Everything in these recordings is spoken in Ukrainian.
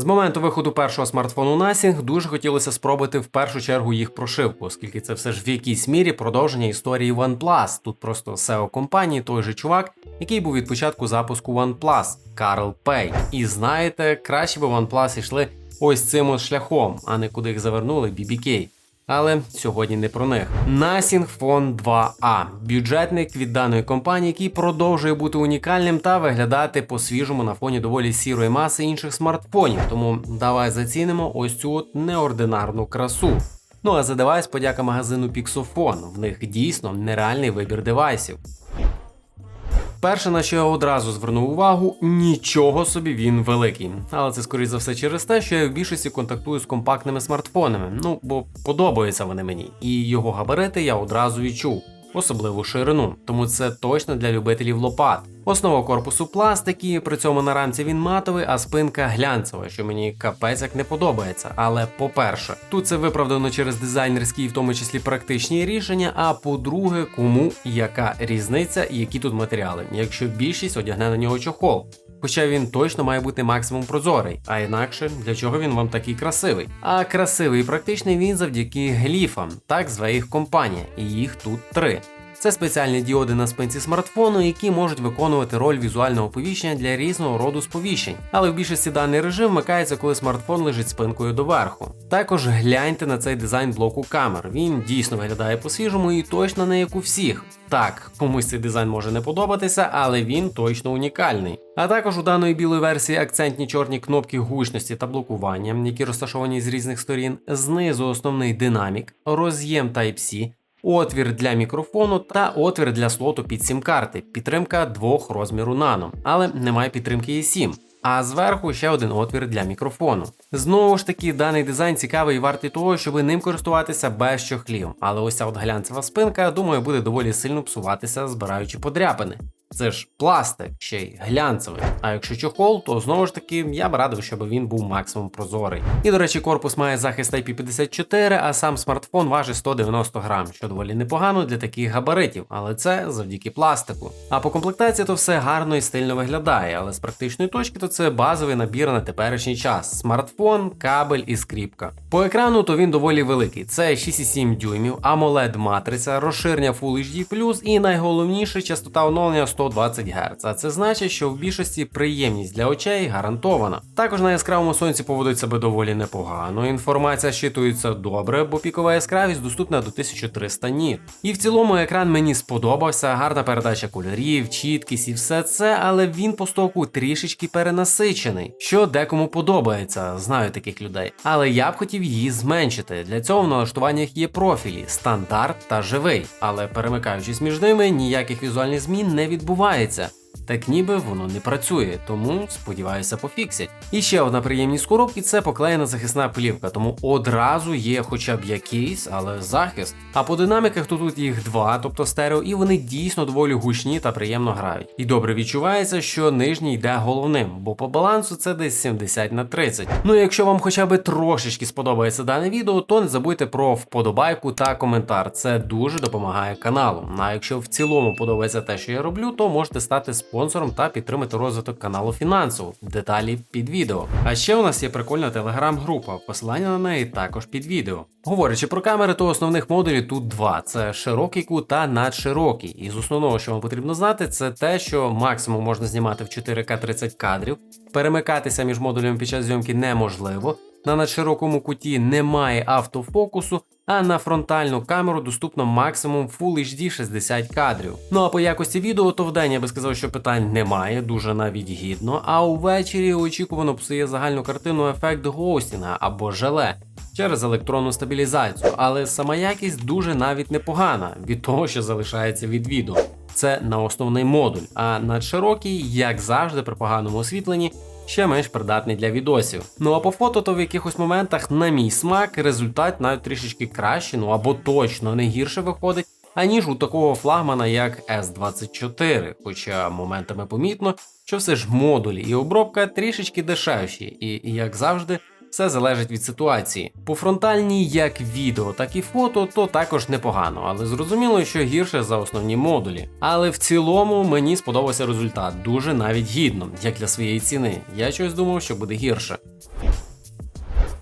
З моменту виходу першого смартфону Насінг дуже хотілося спробувати в першу чергу їх прошивку, оскільки це все ж в якійсь мірі продовження історії OnePlus. Тут просто SEO компанії, той же чувак, який був від початку запуску OnePlus, Карл Пей. І знаєте, краще би OnePlus йшли ось цим ось шляхом, а не куди їх завернули BBK. Але сьогодні не про них. Насінг Phone 2A – бюджетник від даної компанії, який продовжує бути унікальним та виглядати по-свіжому на фоні доволі сірої маси інших смартфонів. Тому давай зацінимо ось цю от неординарну красу. Ну а за девайс подяка магазину Pixofon. В них дійсно нереальний вибір девайсів. Перше, на що я одразу звернув увагу, нічого собі він великий. Але це скоріш за все через те, що я в більшості контактую з компактними смартфонами. Ну бо подобаються вони мені, і його габарити я одразу відчув. Особливу ширину, тому це точно для любителів лопат. Основа корпусу пластики, при цьому на рамці він матовий, а спинка глянцева, що мені капець як не подобається. Але по-перше, тут це виправдано через дизайнерські, в тому числі практичні рішення. А по-друге, кому яка різниця і які тут матеріали, якщо більшість одягне на нього чохол. Хоча він точно має бути максимум прозорий, а інакше для чого він вам такий красивий? А красивий і практичний він завдяки гліфам, так зве їх компанія, і їх тут три. Це спеціальні діоди на спинці смартфону, які можуть виконувати роль візуального оповіщення для різного роду сповіщень, але в більшості даний режим вмикається, коли смартфон лежить спинкою доверху. Також гляньте на цей дизайн блоку камер. Він дійсно виглядає по-свіжому і точно не як у всіх. Так, комусь цей дизайн може не подобатися, але він точно унікальний. А також у даної білої версії акцентні чорні кнопки гучності та блокування, які розташовані з різних сторін, знизу основний динамік, роз'єм Type-C, отвір для мікрофону та отвір для слоту під сім-карти, підтримка двох розміру нано, але немає підтримки E7. А зверху ще один отвір для мікрофону. Знову ж таки, даний дизайн цікавий і вартий того, щоб ним користуватися без чохлів. Але ось ця от глянцева спинка, думаю, буде доволі сильно псуватися, збираючи подряпини. Це ж пластик, ще й глянцевий. А якщо чохол, то знову ж таки я б радив, щоб він був максимум прозорий. І до речі, корпус має захист IP54, а сам смартфон важить 190 грам, що доволі непогано для таких габаритів, але це завдяки пластику. А по комплектації то все гарно і стильно виглядає, але з практичної точки то це базовий набір на теперішній час: смартфон, кабель і скріпка. По екрану то він доволі великий. Це 6,7 дюймів, AMOLED матриця, розширення Full HD+, і найголовніше частота оновлення 120 Гц. А це значить, що в більшості приємність для очей гарантована. Також на яскравому сонці поводить себе доволі непогано. Інформація щитується добре, бо пікова яскравість доступна до 1300 ніт. І в цілому екран мені сподобався, гарна передача кольорів, чіткість і все це, але він по стоку трішечки перенасичений, що декому подобається, знаю таких людей. Але я б хотів її зменшити. Для цього в налаштуваннях є профілі, стандарт та живий. Але перемикаючись між ними, ніяких візуальних змін не відбувається відбувається. Так ніби воно не працює, тому сподіваюся, пофіксять. І ще одна приємність коробки це поклеєна захисна плівка, тому одразу є хоча б якийсь, але захист. А по динаміках то тут їх два, тобто стерео, і вони дійсно доволі гучні та приємно грають. І добре відчувається, що нижній йде головним, бо по балансу це десь 70 на 30. Ну і якщо вам хоча б трошечки сподобається дане відео, то не забудьте про вподобайку та коментар. Це дуже допомагає каналу. А якщо в цілому подобається те, що я роблю, то можете стати спонсором та підтримати розвиток каналу фінансово. Деталі під відео. А ще у нас є прикольна телеграм-група, посилання на неї також під відео. Говорячи про камери, то основних модулів тут два: це широкий кут та надширокий. І з основного, що вам потрібно знати, це те, що максимум можна знімати в 4К 30 кадрів, перемикатися між модулями під час зйомки неможливо. На надширокому куті немає автофокусу, а на фронтальну камеру доступно максимум Full HD 60 кадрів. Ну а по якості відео, то вдень я би сказав, що питань немає, дуже навіть гідно. А увечері очікувано псує загальну картину ефект гоустінга або желе. Через електронну стабілізацію, але сама якість дуже навіть непогана від того, що залишається від відео. Це на основний модуль, а надширокий, як завжди, при поганому освітленні, ще менш придатний для відосів. Ну а по фото, то в якихось моментах, на мій смак, результат навіть трішечки краще, ну або точно не гірше виходить, аніж у такого флагмана, як S24. Хоча моментами помітно, що все ж модулі і обробка трішечки дешевші, і, як завжди. Все залежить від ситуації. По фронтальній як відео, так і фото, то також непогано, але зрозуміло, що гірше за основні модулі. Але в цілому мені сподобався результат, дуже навіть гідно, як для своєї ціни. Я щось думав, що буде гірше.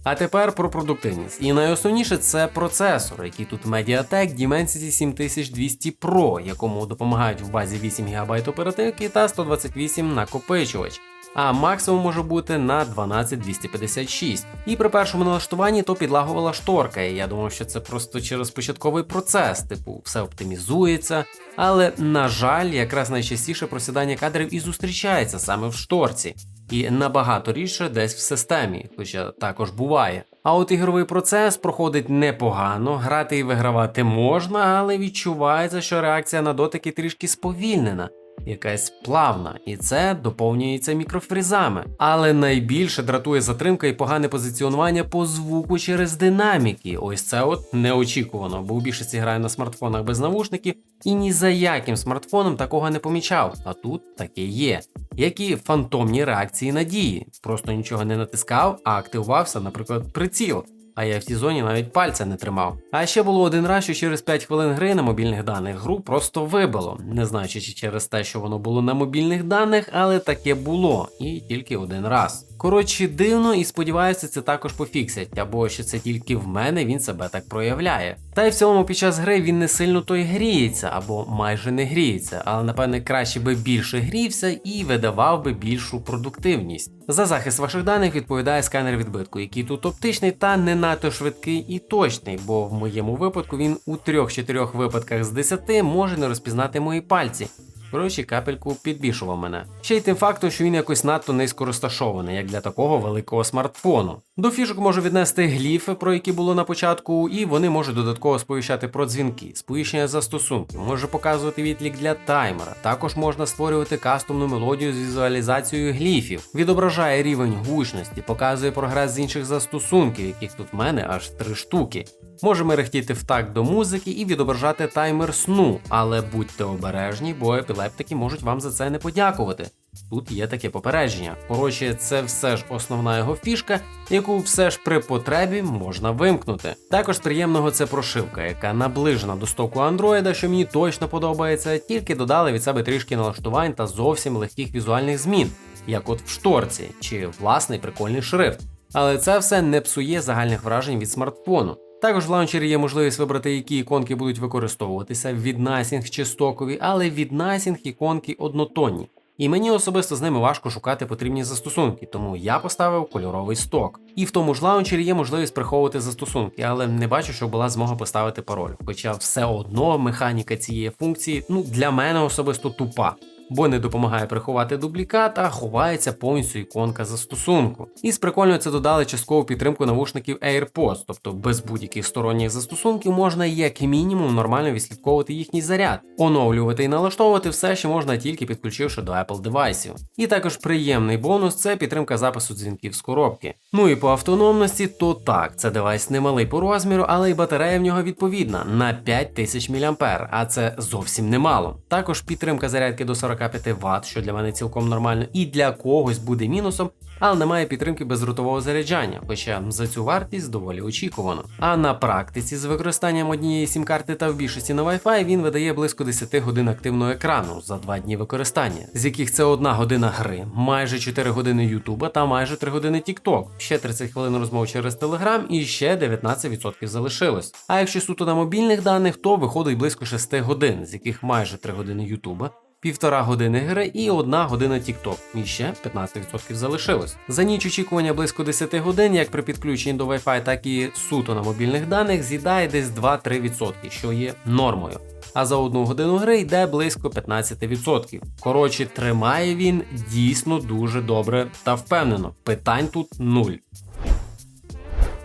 А тепер про продуктивність. І найосновніше це процесор, який тут Mediatek Dimensity 7200 Pro, якому допомагають в базі 8 ГБ оперативки та 128 накопичувач. А максимум може бути на 12256. І при першому налаштуванні то підлагувала шторка. І я думав, що це просто через початковий процес, типу, все оптимізується. Але, на жаль, якраз найчастіше просідання кадрів і зустрічається саме в шторці. І набагато рідше десь в системі, хоча також буває. А от ігровий процес проходить непогано, грати і вигравати можна, але відчувається, що реакція на дотики трішки сповільнена якась плавна, і це доповнюється мікрофрізами. Але найбільше дратує затримка і погане позиціонування по звуку через динаміки. Ось це от неочікувано, бо у більшості граю на смартфонах без навушників і ні за яким смартфоном такого не помічав. А тут таке є. Які фантомні реакції надії. Просто нічого не натискав, а активувався, наприклад, приціл а я в цій зоні навіть пальця не тримав. А ще було один раз, що через 5 хвилин гри на мобільних даних гру просто вибило, не знаючи чи через те, що воно було на мобільних даних, але таке було і тільки один раз. Коротше, дивно і сподіваюся, це також пофіксять, або що це тільки в мене він себе так проявляє. Та й в цілому під час гри він не сильно той гріється, або майже не гріється, але напевне краще би більше грівся і видавав би більшу продуктивність. За захист ваших даних відповідає сканер відбитку, який тут оптичний та не надто швидкий і точний, бо в моєму випадку він у 3-4 випадках з 10 може не розпізнати мої пальці. Коротше, капельку підбішував мене. Ще й тим фактом, що він якось надто низько розташований, як для такого великого смартфону. До фішок можу віднести гліфи, про які було на початку, і вони можуть додатково сповіщати про дзвінки, сповіщення застосунків, може показувати відлік для таймера. Також можна створювати кастомну мелодію з візуалізацією гліфів, відображає рівень гучності, показує прогрес з інших застосунків, яких тут в мене аж три штуки. Може мерехтіти в такт до музики і відображати таймер сну, але будьте обережні, бо епілептики можуть вам за це не подякувати. Тут є таке попередження. Коротше, це все ж основна його фішка, яку все ж при потребі можна вимкнути. Також приємного це прошивка, яка наближена до стоку Android, що мені точно подобається, тільки додали від себе трішки налаштувань та зовсім легких візуальних змін, як от в шторці, чи власний прикольний шрифт. Але це все не псує загальних вражень від смартфону. Також в лаунчері є можливість вибрати, які іконки будуть використовуватися від насінг чи стокові, але від насінг іконки однотонні. І мені особисто з ними важко шукати потрібні застосунки, тому я поставив кольоровий сток. І в тому ж лаунчері є можливість приховувати застосунки, але не бачу, що була змога поставити пароль. Хоча все одно механіка цієї функції ну для мене особисто тупа бо не допомагає приховати дублікат, а ховається повністю іконка застосунку. І з прикольно це додали часткову підтримку навушників AirPods, тобто без будь-яких сторонніх застосунків можна як мінімум нормально відслідковувати їхній заряд, оновлювати і налаштовувати все, що можна тільки підключивши до Apple девайсів. І також приємний бонус це підтримка запису дзвінків з коробки. Ну і по автономності, то так, це девайс немалий по розміру, але й батарея в нього відповідна на 5000 мА, а це зовсім немало. Також підтримка зарядки до 40 45 Вт, що для мене цілком нормально, і для когось буде мінусом, але немає підтримки бездротового заряджання, хоча за цю вартість доволі очікувано. А на практиці з використанням однієї сім-карти та в більшості на Wi-Fi він видає близько 10 годин активного екрану за 2 дні використання, з яких це 1 година гри, майже 4 години Ютуба та майже 3 години TikTok, ще 30 хвилин розмов через Telegram і ще 19% залишилось. А якщо суто на мобільних даних, то виходить близько 6 годин, з яких майже 3 години Ютуба півтора години гри і одна година TikTok. І ще 15% залишилось. За ніч очікування близько 10 годин, як при підключенні до Wi-Fi, так і суто на мобільних даних, з'їдає десь 2-3%, що є нормою. А за одну годину гри йде близько 15%. Коротше, тримає він дійсно дуже добре та впевнено. Питань тут нуль.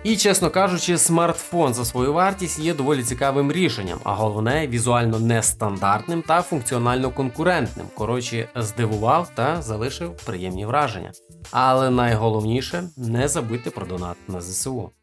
І, чесно кажучи, смартфон за свою вартість є доволі цікавим рішенням, а головне візуально нестандартним та функціонально конкурентним. Коротше, здивував та залишив приємні враження. Але найголовніше не забудьте про донат на ЗСУ.